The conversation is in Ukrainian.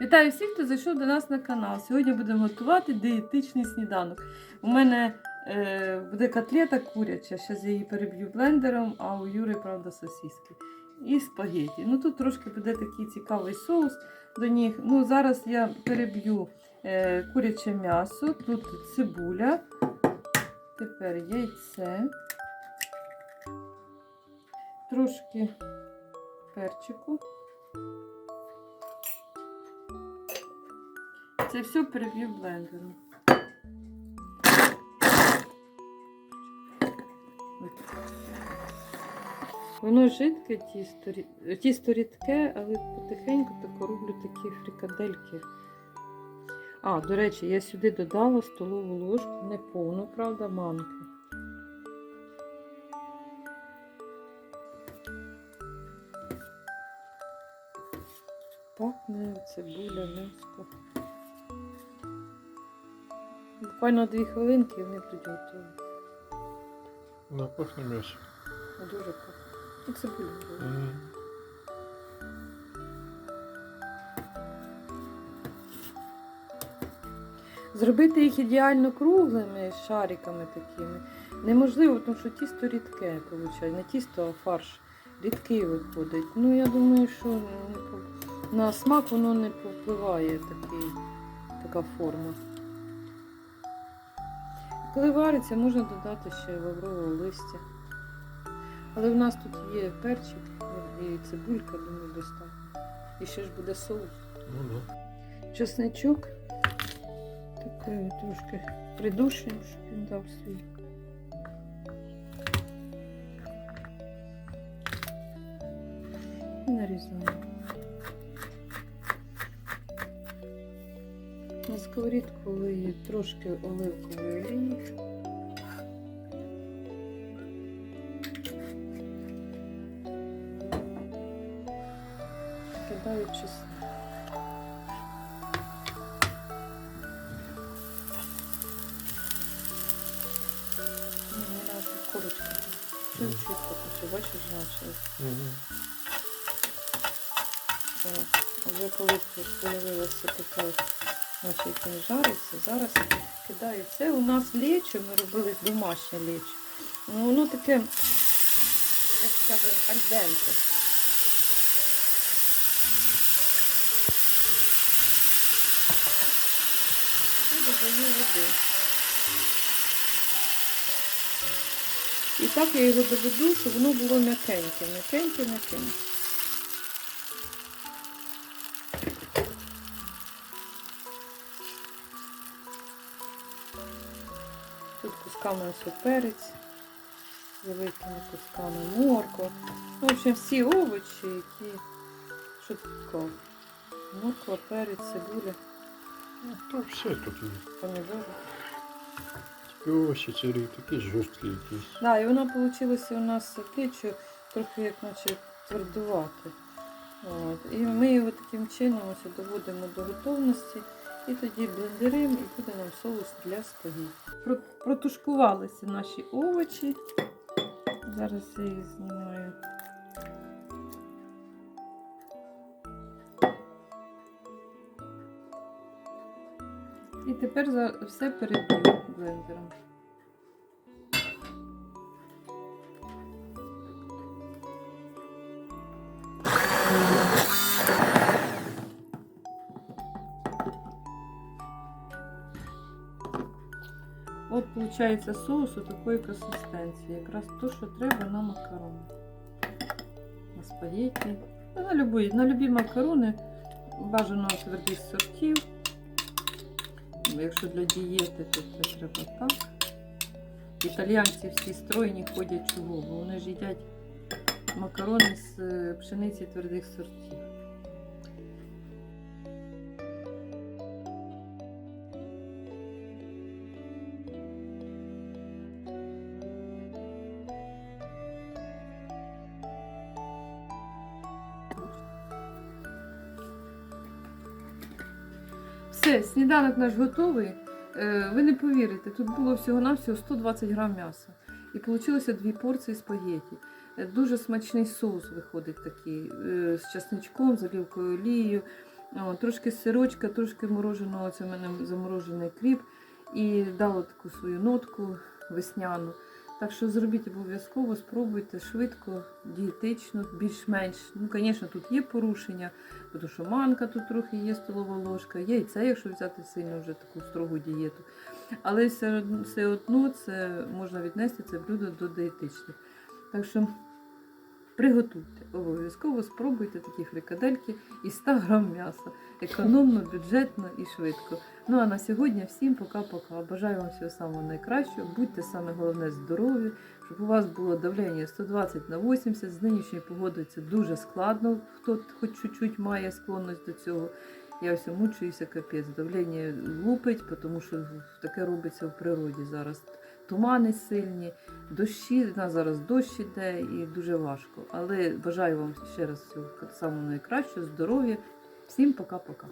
Вітаю всіх, хто зайшов до нас на канал. Сьогодні будемо готувати дієтичний сніданок. У мене е, буде котлета куряча, зараз я її переб'ю блендером, а у Юри, правда, сосиски. І спагеті. Ну тут трошки буде такий цікавий соус до них. Ну, зараз я переб'ю е, куряче м'ясо, тут цибуля, тепер яйце, трошки перчику. Це все переб'ю блендером. Воно жидке тісто, тісто рідке, але потихеньку тако роблю такі фрикадельки. А, до речі, я сюди додала столову ложку, не повну, правда, манки. Пахне цибуля, м'яско. Буквально дві хвилинки і вони будуть готові. Ну, пахне м'ясо. Ну, Дуже пахне. Ну, цибуля. буде. Зробити їх ідеально круглими шариками такими неможливо, тому що тісто рідке виходить. Не тісто, а фарш рідкий виходить. Ну, я думаю, що на смак воно не повпливає такий, така форма. Коли вариться, можна додати ще лаврового листя. Але в нас тут є перчик і цибулька, думаю, достатньо. І ще ж буде соус. Ну да. Чесничок. Такою трошки придушуємо, щоб він дав свій. І нарізаємо. Сковорідку лию трошки оливкової олії. Кидаю. Ні, не. Чуть-чуть бачиш, значить. Вже коли з'явилася така, значить він жариться, зараз кидаю. Це у нас лечо, ми робили домашнє лечо. Ну, воно таке, як скажемо, альденте. Додаю води. І так я його доведу, щоб воно було м'якеньке, м'якеньке, м'якеньке. Кусками ось перець, з великими кусками морква. Ну, в общем, всі овочі, які що. Морква, перець, цибуля, Ну, то все тут є. помідори. Тільки овочі ці рі- такі жорсткі якісь. Да, і вона вийшла у нас печу трохи як наче твердувати. От. І ми його таким чином ось доводимо до готовності. І тоді блендеримо і буде нам соус для спагетті. Протушкувалися наші овочі. Зараз я їх знімаю. І тепер все переб'ю блендером. Виходить соус у такої консистенції. Якраз то, що треба на макарони. На спагетті. Ну, На любі, на любі макарони бажано твердих сортів. Якщо для дієти, то це треба так. Італіянці всі стройні ходять чого, бо вони ж їдять макарони з е, пшениці твердих сортів. Все, сніданок наш готовий. Е, Ви не повірите, тут було всього-навсього 120 грам м'яса. І вийшло дві порції спагетті. Е, Дуже смачний соус виходить такий е, з часничком, з олівкою олією. Трошки сирочка, трошки мороженого, це в мене заморожений кріп. І дало таку свою нотку весняну. Так що зробіть обов'язково, спробуйте швидко, дієтично, більш-менш. Ну, звісно, тут є порушення, тому що манка тут трохи є столова ложка, яйце, якщо взяти сильно вже таку строгу дієту. Але все одно це можна віднести це блюдо до дієтичних. Так що приготуйте, обов'язково спробуйте такі фрикадельки і 100 грам м'яса. Економно, бюджетно і швидко. Ну а на сьогодні всім пока-пока. Бажаю вам всього самого найкращого. Будьте саме головне здорові, щоб у вас було давлення 120 на 80. З нинішньою погодою це дуже складно, хто хоч чуть-чуть має склонність до цього. Я все мучуюся, капець. Давлення лупить, тому що таке робиться в природі зараз. Тумани сильні, дощі, у нас зараз дощ іде і дуже важко. Але бажаю вам ще раз всього самого найкращого, здоров'я. Всім пока-пока.